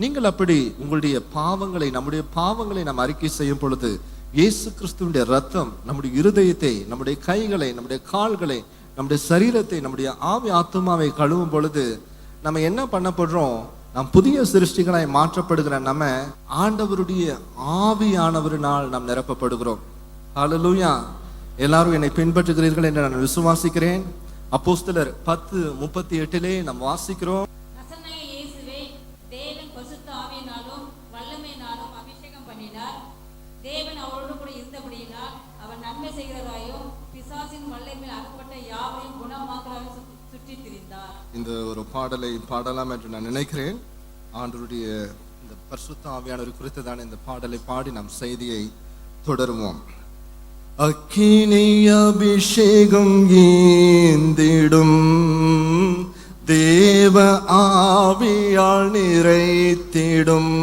நீங்கள் அப்படி உங்களுடைய பாவங்களை நம்முடைய பாவங்களை நாம் அறிக்கை செய்யும் பொழுது இயேசு கிறிஸ்துவனுடைய ரத்தம் நம்முடைய இருதயத்தை நம்முடைய கைகளை நம்முடைய கால்களை நம்முடைய சரீரத்தை நம்முடைய ஆவி ஆத்மாவை கழுவும் பொழுது நம்ம என்ன பண்ணப்படுறோம்? நாம் புதிய சிருஷ்டிகளாய் மாற்றப்படுகிற நம்ம ஆண்டவருடைய ஆவியானவரினால் நாம் நிரப்பப்படுகிறோம். ஹalleluya எல்லாரும் என்னை பின்பற்றுகிறீர்கள் என்று நான் விசுவாசிக்கிறேன். அப்போஸ்தலர் பத்து முப்பத்தி எட்டிலே நாம் வாசிக்கிறோம். நன்மை செய்கிறதாயும் பிசாசின் வல்லமையில் அகப்பட்ட யாவரையும் குணமாக்குறாயும் சுற்றி திரிந்தார் இந்த ஒரு பாடலை பாடலாம் என்று நான் நினைக்கிறேன். ஆண்டருடைய இந்த பரிசுத்த ஆவியானவர் குறித்து தான் இந்த பாடலை பாடி நம் செய்தியை தொடருவோம். அக்கினி அபிஷேகம் ஏந்திடும். தேவ ஆவியால் நிறைத்திடும்.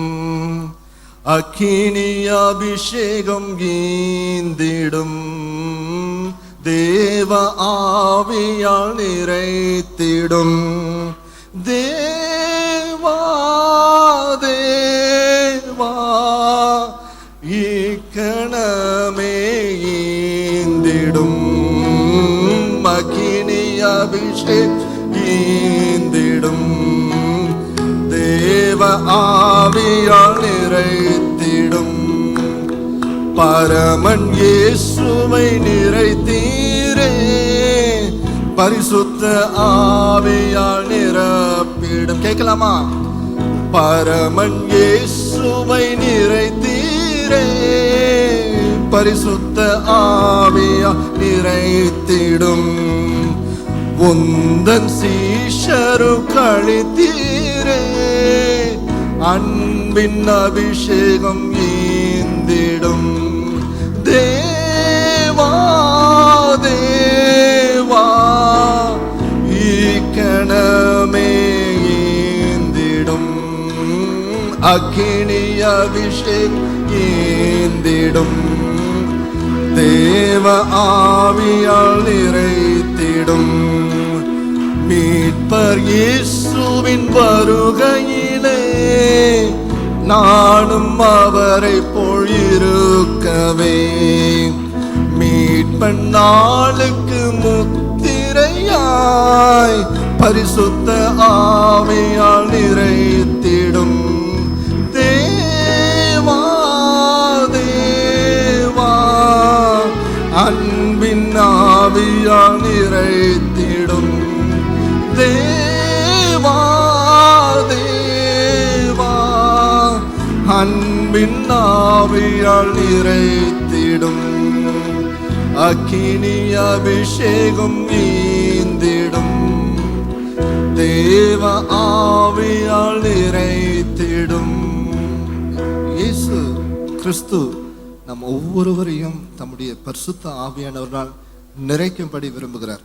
அக்கினி அபிஷேகம் ஏந்திடும் தேவ ஆவியால் நிறைத்திடும் தேவா தேவா இக்கணமே ஈந்திடும் மகினி அபிஷேக் ஈந்திடும் தேவ ஆவியால் நிறைத்திடும். பரமன் இயேசுவை நிறைத்தீரே. பரிசுத்த ஆவியால் நிரப்பிடும். கேட்கலாமா? பரமன் இயேசுவை நிறைத்தீரே. பரிசுத்த ஆவியா நிறைத்திடும். உந்தன் சீஷரு கழித்தீரே. அன்பின் அபிஷேகம் ஈந்திடும். தேவா தேவா ஈக்கணமே ஈந்திடும் அக்கினி அபிஷேக் ஈந்திடும் தேவ ஆவியால் நிறைத்திடும் மீட்பர் இயேசுவின் வருகையிலே நானும் அவரை பொழிருக்கவே. மீட்பன் நாளுக்கு முத்திரையாய் பரிசுத்த ஆவியால் நிறைத்திடும். தேவா தேவா அன்பின் ஆவியால் நிறைத்திடும். தேவா மின்னாவியால் நிறைத்திடும். அக்கினி அபிஷேகம் நீந்திடும். தேவ ஆவியால் நிறைத்திடும். இயேசு கிறிஸ்து நம் ஒவ்வொருவரையும் தம்முடைய பரிசுத்த ஆவியானவரால் நிறைக்கும்படி விரும்புகிறார்.